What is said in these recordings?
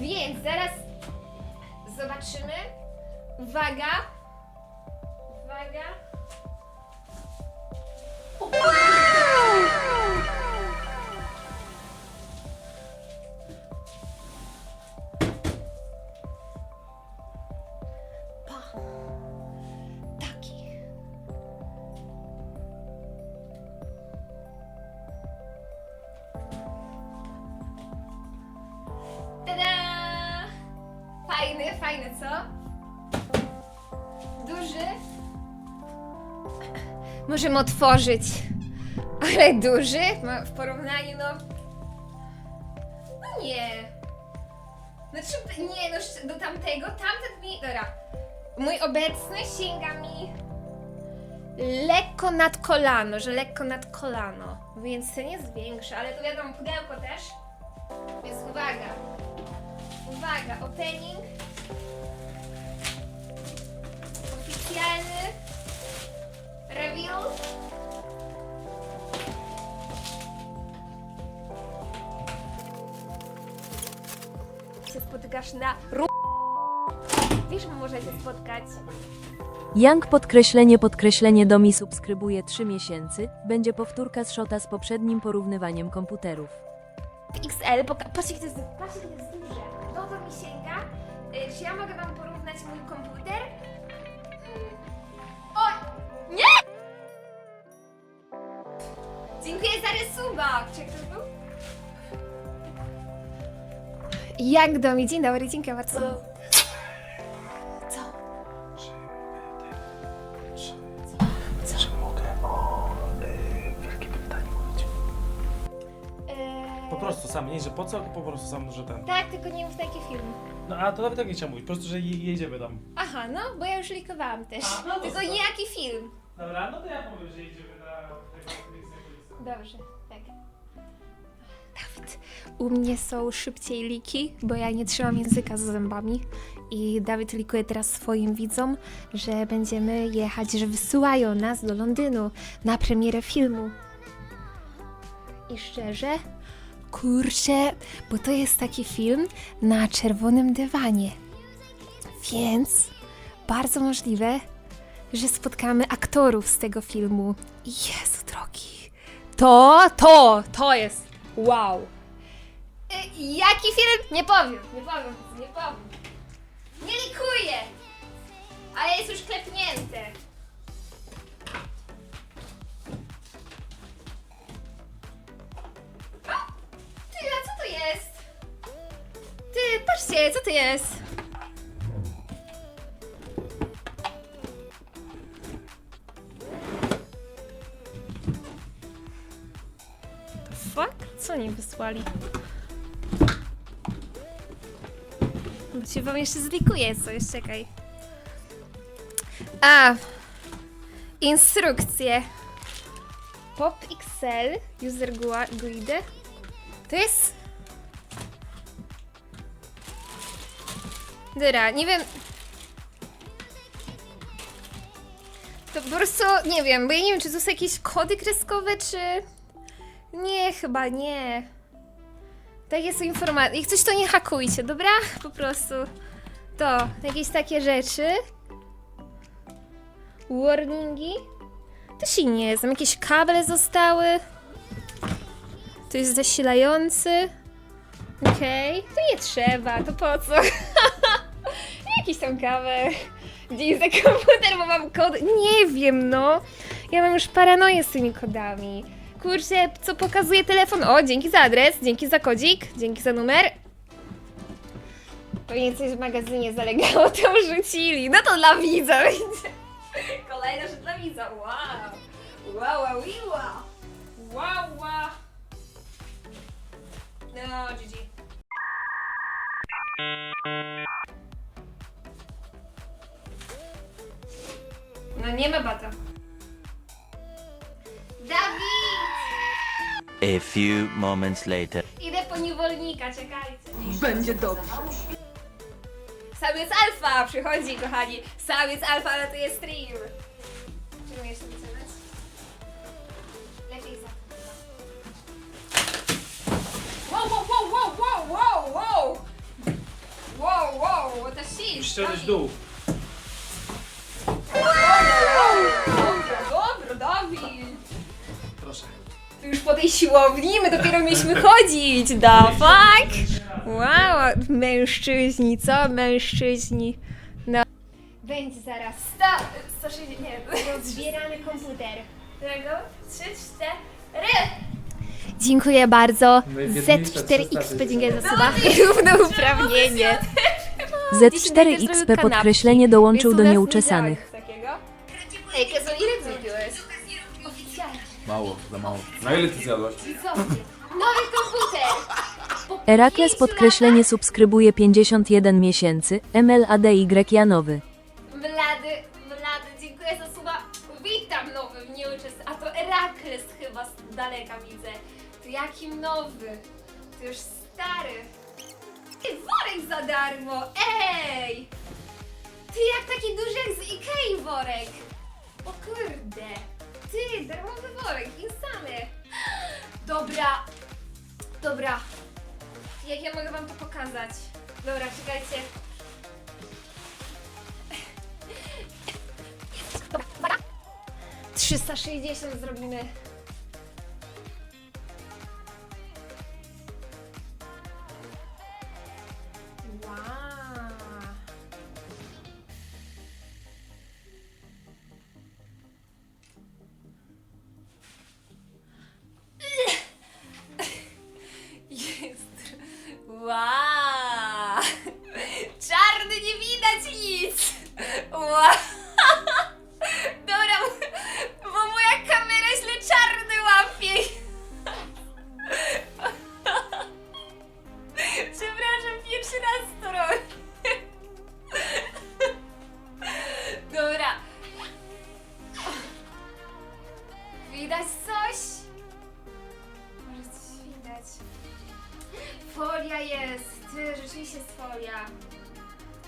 Więc zaraz zobaczymy. Uwaga. Uwaga. Pa. Taki. Fajny, co? Duży? Możemy otworzyć. Ale duży? W porównaniu, no... No nie. Znaczy, nie, no do tamtego, tamten mi... Dobra. Mój obecny sięga mi lekko nad kolano, że lekko nad kolano. Więc ten jest większy, ale to wiadomo, pudełko też. Więc uwaga. Uwaga, opening. Oficjalny. Reveal. Się spotykasz na ru... Wiesz, może się spotkać. Young podkreślenie podkreślenie Domi subskrybuje 3 miesięcy. Będzie powtórka z shota z poprzednim porównywaniem komputerów. XL, patrzcie, to jest, patrzcie, to jest duże. No to mi sięga. Czy ja mogę wam porównać mój komputer? Nie! Dziękuję za rysuba. Czy to był? Jak do mnie? Dzień dobry, dziękuję bardzo. Nie, że po co, po prostu sam, że ten. Tak, tylko nie mów taki film. No a to nawet tak nie chciałem mówić, po prostu, że je, jedziemy tam. Aha, no, bo ja już likowałam też. A, no to tylko spoko. niejaki film. Dobra, no to ja powiem, że jedziemy na tego Dobrze, tak. Dawid, u mnie są szybciej liki, bo ja nie trzymam języka z zębami. I Dawid likuje teraz swoim widzom, że będziemy jechać, że wysyłają nas do Londynu na premierę filmu. I szczerze, kurczę, bo to jest taki film na czerwonym dywanie. Więc bardzo możliwe, że spotkamy aktorów z tego filmu. Jezu drogi. To, to, to jest wow. Y, jaki film? Nie powiem, nie powiem, nie powiem. Nie likuję. Ale jest już klepnięte. Ty, patrzcie, co to jest? Fuck? Co oni wysłali? Bo ci wam jeszcze zlikuję coś, czekaj. A! Instrukcje. Pop XL User Guide. To jest... Dyra, nie wiem... To po prostu, nie wiem, bo ja nie wiem, czy to są jakieś kody kreskowe, czy... Nie, chyba nie. Takie są informacje. Jak coś to nie hakujcie, dobra? Po prostu. To, jakieś takie rzeczy. Warningi. To się nie znam. Jakieś kable zostały. To jest zasilający. Okej. To nie trzeba, to po co? Jakiś tam kabel. Gdzie jest ten komputer, bo mam kod. Nie wiem, no. Ja mam już paranoję z tymi kodami. Kurczę, co pokazuje telefon? O, dzięki za adres, dzięki za kodzik, dzięki za numer. Pewnie coś w magazynie zalegało, to rzucili. No to dla widza będzie. Kolejna rzecz dla widza. Wow. Wow, wow, wow. Wow, wow. No, GG. No nie ma bata. Dawid! A few moments later. Idę po niewolnika, czekajcie. Będzie dobrze. Samiec alfa przychodzi, kochani. Samiec alfa, ale to jest stream. Czemu jeszcze wyceniać? Lepiej za. Wow, wow, wow, wow, wow, wow, wow! ściągnąć dół. Siłowni, my dopiero mieliśmy chodzić, the fuck? Wow, mężczyźni, co? Mężczyźni. No. Będzie zaraz 100, 160, nie, rozbierany komputer. Którego? 3, 4. Dziękuję bardzo. Z4X dziękuję za suba. Równouprawnienie. Z4XP podkreślenie dołączył do nieuczesanych. Ej, Kezo, ile. Mało, za mało. Na ile ty zjadłaś? Nowy komputer! Erakles podkreślenie subskrybuje 51 miesięcy, MLADY Janowy. Mlady, mlady, dziękuję za słowa. Witam nowy w nieuczes. A to Erakles chyba z daleka widzę. To jakim nowy? To już stary. Ej, worek za darmo! Ej! Ty jak taki duży jak z Ikei worek! O kurde! Ty, darmowy worek, insany! Dobra, dobra. Jak ja mogę wam to pokazać? Dobra, czekajcie. 360 zrobimy.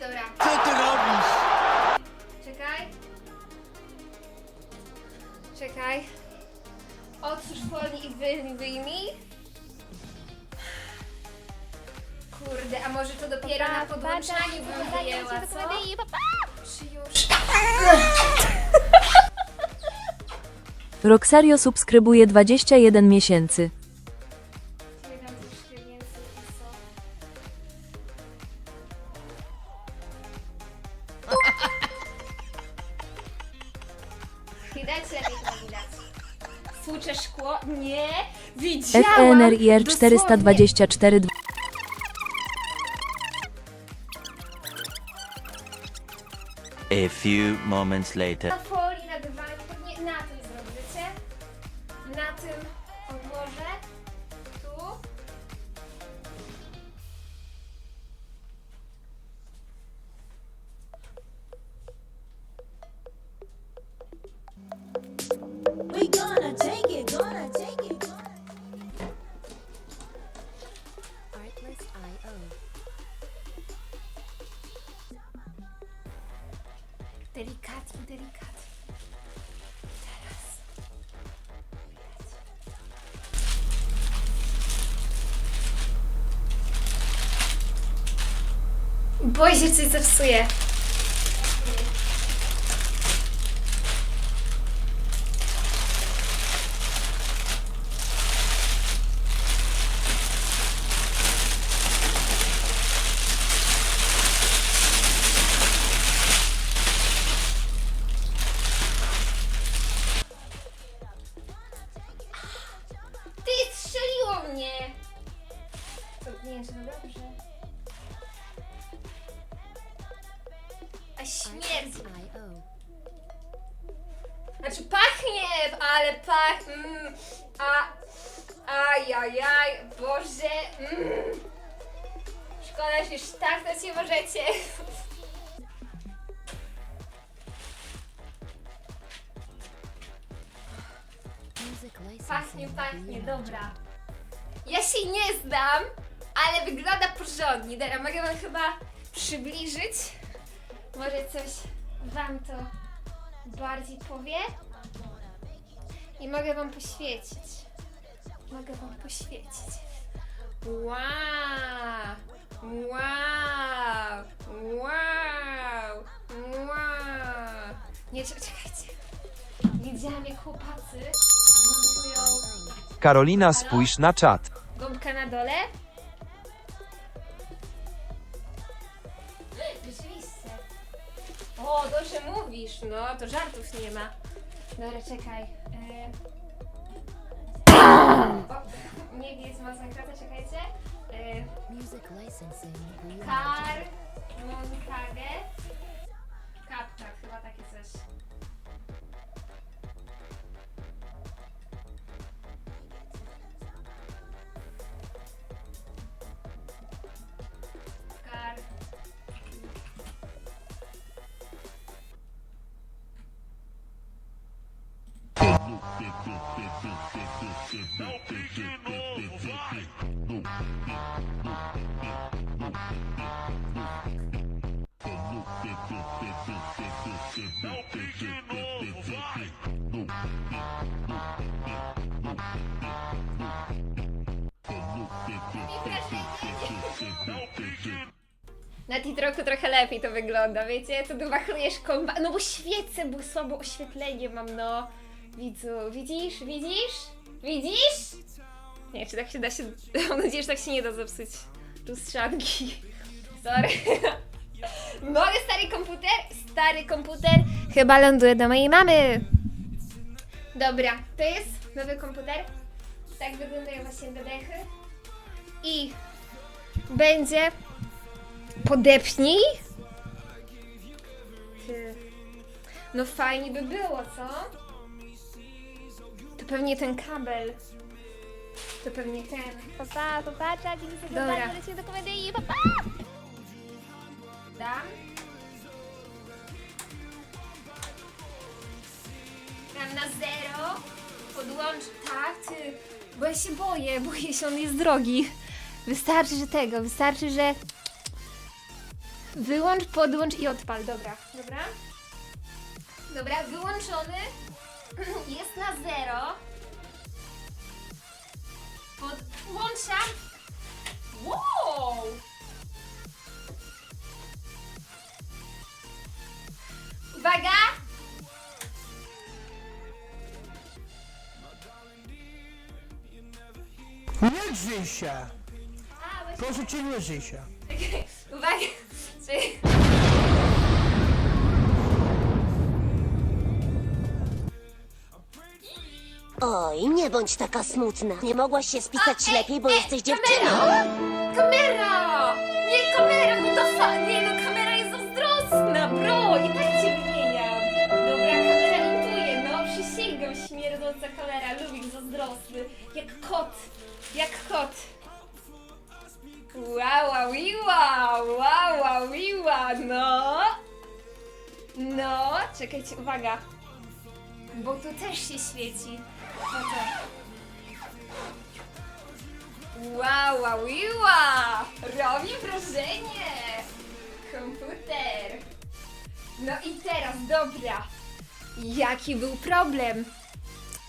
Dobra. Co ty robisz? Czekaj. Czekaj. Otwórz folię i wyjmij, wyjmij. Kurde, a może to dopiero na podłączaniu bym wyjęła, co? Czy już? Roxario subskrybuje 21 miesięcy. Dosłownie. 424 A few moments later. Się, coś zepsuje. A śmierdzi. Znaczy pachnie, ale pach... Mm, a... Ajajaj, Boże... Mm. Szkoda, że już tak na nie możecie. Pachnie, pachnie, dobra. Ja się nie znam, ale wygląda porządnie. Dobra, mogę wam chyba przybliżyć może coś Wam to bardziej powie. I mogę Wam poświecić. Mogę Wam poświecić. Wow! Wow! Wow! Wow! Nie, czekajcie. Widziałam jak chłopacy montują Karolina, spójrz na czat. gąbkę na dole. O, dobrze mówisz, no to żartów nie ma. Dobra, czekaj. O, nie wiem, masakra, czekajcie. E... Kar, montage, kaptak, chyba takie coś. Na Titroku trochę lepiej to wygląda, wiecie? To wachlujesz komba... No bo świecę, bo słabo oświetlenie mam, no. Widzu, widzisz? Widzisz? Widzisz? Nie, czy tak się da się... Mam nadzieję, że tak się nie da zepsuć lustrzanki. Sorry. Mogę stary komputer? Stary komputer chyba ląduje do mojej mamy. Dobra, to jest nowy komputer. Tak wyglądają właśnie bebechy. I będzie podepnij. Ty. No fajnie by było, co? To pewnie ten kabel. To pewnie ten. Papa, papa, trzeba ci Dobra. Dobra. lecimy do komedii, papa! Dam. Dam na zero. Podłącz. Tak, ty. Bo ja się boję, boję się, on jest drogi. Wystarczy, że tego, wystarczy, że. Wyłącz, podłącz i odpal. Dobra, dobra. Dobra, wyłączony. Jest na zero. Podłączam. Wow! Uwaga! Nie drzyj się! A, właśnie, Proszę cię, nie drzyj się. Oj, nie bądź taka smutna. Nie mogłaś się spisać lepiej, bo ej, jesteś kamera! dziewczyną. Kamera! Nie kamera, no to fa... Nie no, kamera jest zazdrosna, bro! I tak cię wymieniam. Dobra, kamera intuje, no przysięgam, śmierdząca kamera, lubik zazdrosny. Jak kot, jak kot. Wow, wow, wow, wow, no. No, czekajcie, uwaga. Bo tu też się świeci. No to. Wow, wow, wow! Robi wrażenie! Komputer! No i teraz, dobra. Jaki był problem?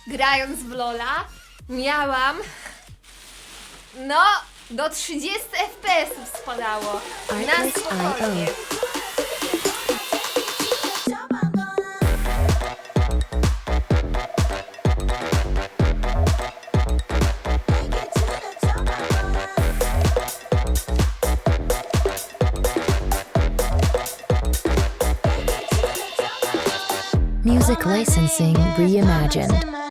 Grając w Lola miałam no do 30 FPS spadało. Na spokojnie. Licensing reimagined.